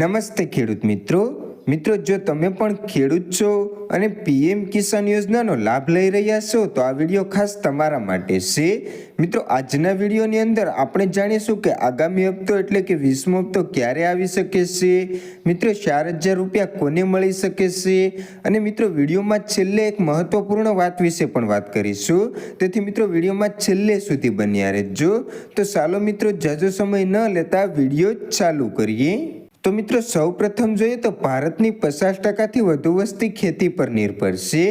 નમસ્તે ખેડૂત મિત્રો. મિત્રો, જો તમે પણ ખેડૂત છો અને પીએમ કિસાન યોજનાનો લાભ લઈ રહ્યા છો, તો આ વીડિયો ખાસ તમારા માટે છે. મિત્રો, આજના વિડીયોની અંદર આપણે જાણીશું કે આગામી હપ્તો એટલે કે વીસમો હપ્તો ક્યારે આવી શકે છે. મિત્રો, ચાર હજાર રૂપિયા કોને મળી શકે છે? અને મિત્રો, વિડીયોમાં છેલ્લે એક મહત્વપૂર્ણ વાત વિશે પણ વાત કરીશું. તેથી મિત્રો, વિડીયોમાં છેલ્લે સુધી બન્યા રહેજો. તો ચાલો મિત્રો, જાજો સમય ન લેતા વીડિયો ચાલુ કરીએ. તો મિત્રો સૌ પ્રથમ જોઈએ તો ભારતની પચાસ ટકાથી વધુ વસ્તી ખેતી પર નિર્ભર છે.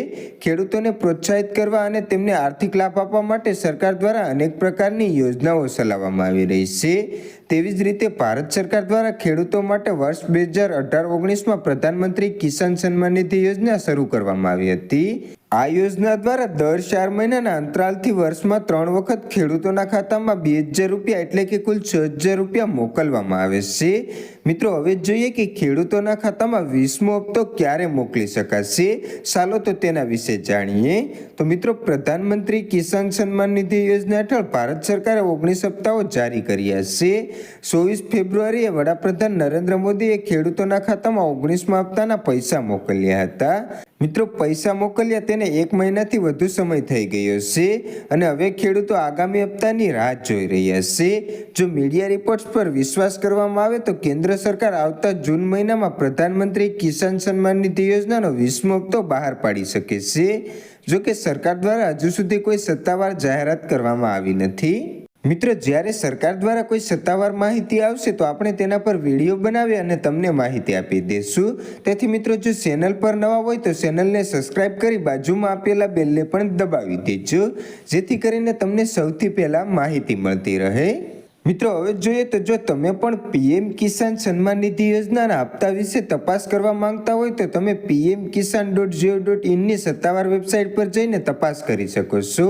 ખેડૂતોને પ્રોત્સાહિત કરવા અને તેમને આર્થિક લાભ આપવા માટે સરકાર દ્વારા અનેક પ્રકારની યોજનાઓ ચલાવવામાં આવી રહી છે. તેવી જ રીતે ભારત સરકાર દ્વારા ખેડૂતો માટે વર્ષ બે હજાર અઢાર ઓગણીસમાં પ્રધાનમંત્રી કિસાન સન્માન નિધિ યોજના શરૂ કરવામાં આવી હતી. આ યોજના દ્વારા દર ચાર મહિનાના અંતરાલથી વર્ષમાં ત્રણ વખત ખેડૂતોના ખાતામાં બે હજાર રૂપિયા એટલે કે કુલ છ હજાર રૂપિયા મોકલવામાં આવે છે. મિત્રો, હવે જોઈએ કે ખેડૂતોના ખાતામાં વીસમો હપ્તો ક્યારે મોકલી શકાશે? ચાલો તો તેના વિશે જાણીએ. તો મિત્રો, પ્રધાનમંત્રી કિસાન સન્માન નિધિ યોજના હેઠળ ભારત સરકારે ઓગણીસ હપ્તાઓ જારી કર્યા છે. ચોવીસ ફેબ્રુઆરીએ વડાપ્રધાન નરેન્દ્ર મોદીએ ખેડૂતોના ખાતામાં ઓગણીસમા હપ્તાના પૈસા મોકલ્યા હતા. મિત્રો, પૈસા મોકલ્યા તેને એક મહિનાથી વધુ સમય થઈ ગયો છે. અને હવે ખેડૂતો આગામી હપ્તાની રાહ જોઈ રહ્યા છે. જો મીડિયા રિપોર્ટ્સ પર વિશ્વાસ કરવામાં આવે તો કેન્દ્ર સરકાર આવતા જૂન મહિનામાં પ્રધાનમંત્રી કિસાન સન્માન નિધિ યોજનાનો વીસમો હપ્તો બહાર પાડી શકે છે. જો કે સરકાર દ્વારા હજુ સુધી કોઈ સત્તાવાર જાહેરાત કરવામાં આવી નથી. મિત્રો, જ્યારે સરકાર દ્વારા કોઈ સત્તાવાર માહિતી આવશે, તો આપણે તેના પર વીડિયો બનાવી અને તમને માહિતી આપી દઈશું તેથી મિત્રો, જો ચેનલ પર નવા હોય, તો ચેનલને સબસ્ક્રાઇબ કરી બાજુમાં આપેલા બેલને પણ દબાવી દેજો, જેથી કરીને તમને સૌથી પહેલાં માહિતી મળતી રહે. મિત્રો, હવે જોઈએ તો જો તમે પણ પીએમ કિસાન સન્માન નિધિ યોજનાના હપ્તા વિશે તપાસ કરવા માંગતા હોય તો તમે PM Kisan dot gov dot ઇનની સત્તાવાર વેબસાઇટ પર જઈને તપાસ કરી શકો છો.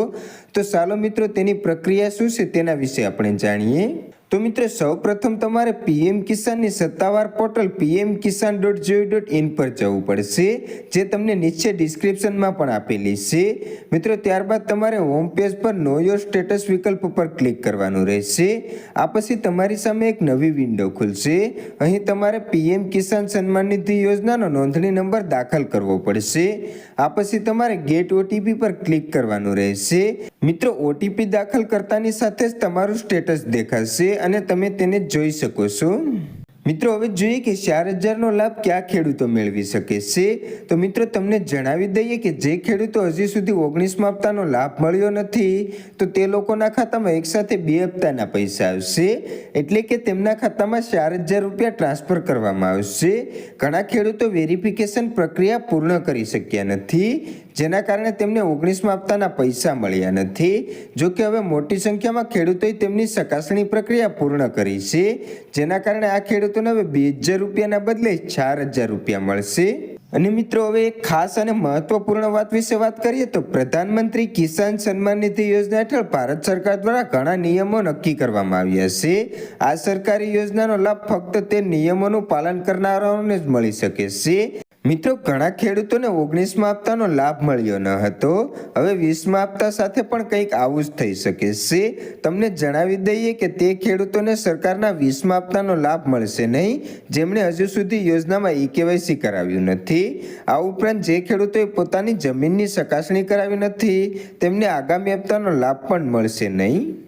તો ચાલો મિત્રો, તેની પ્રક્રિયા શું છે તેના વિશે આપણે જાણીએ. તો મિત્રો, સૌપ્રથમ તમારે પીએમ કિસાનની સત્તાવાર portal PM Kisan dot gov dot in પર જવું પડશે, જે તમને નીચે ડિસ્ક્રિપ્શનમાં પણ આપેલી છે. મિત્રો, ત્યારબાદ તમારે હોમ પેજ પર નો યોર સ્ટેટસ વિકલ્પ પર ક્લિક કરવાનું રહેશે. આ પછી તમારી સામે એક નવી વિન્ડો ખુલશે. અહીં તમારે પીએમ કિસાન સન્માન નિધિ યોજનાનો નોંધણી નંબર દાખલ કરવો પડશે. આ પછી તમારે ગેટ ઓટીપી પર ક્લિક કરવાનું રહેશે. મિત્રો ઓટીપી દાખલ કરતાની સાથે જ તમારું સ્ટેટસ દેખાશે અને તમે તેને જોઈ શકો છો. મિત્રો, હવે જોઈએ કે ચાર હજારનો લાભ કયા ખેડૂતો મેળવી શકે છે? તો મિત્રો, તમને જણાવી દઈએ કે જે ખેડૂતો હજી સુધી ઓગણીસમા હપ્તાનો લાભ મળ્યો નથી, તો તે લોકોના ખાતામાં એકસાથે બે હપ્તાના પૈસા આવશે. એટલે કે તેમના ખાતામાં ચાર હજાર રૂપિયા ટ્રાન્સફર કરવામાં આવશે. ઘણા ખેડૂતો વેરિફિકેશન પ્રક્રિયા પૂર્ણ કરી શક્યા નથી, જેના કારણે તેમને ઓગણીસમા હપ્તાના પૈસા મળ્યા નથી. જો કે હવે મોટી સંખ્યામાં ખેડૂતોએ તેમની ચકાસણી પ્રક્રિયા પૂર્ણ કરી છે, જેના કારણે આ ખેડૂતોને હવે બે હજાર રૂપિયાના બદલે ચાર હજાર રૂપિયા મળશે. અને મિત્રો, હવે એક ખાસ અને મહત્વપૂર્ણ વાત વિશે વાત કરીએ તો પ્રધાનમંત્રી કિસાન સન્માન નિધિ યોજના હેઠળ ભારત સરકાર દ્વારા ઘણા નિયમો નક્કી કરવામાં આવ્યા છે. આ સરકારી યોજનાનો લાભ ફક્ત તે નિયમોનું પાલન કરનારાઓને જ મળી શકે છે. મિત્રો, ઘણા ખેડૂતોને ઓગણીસમાં હપ્તાનો લાભ મળ્યો ન હતો. હવે વીસમાં હપ્તા સાથે પણ કંઈક આવું જ થઈ શકે છે. તમને જણાવી દઈએ કે તે ખેડૂતોને સરકારના વીસમાં હપ્તાનો લાભ મળશે નહીં. જેમણે હજુ સુધી યોજનામાં ઈ કેવાયસી કરાવ્યું નથી. આ ઉપરાંત જે ખેડૂતોએ પોતાની જમીનની ચકાસણી કરાવી નથી, તેમને આગામી હપ્તાનો લાભ પણ મળશે નહીં.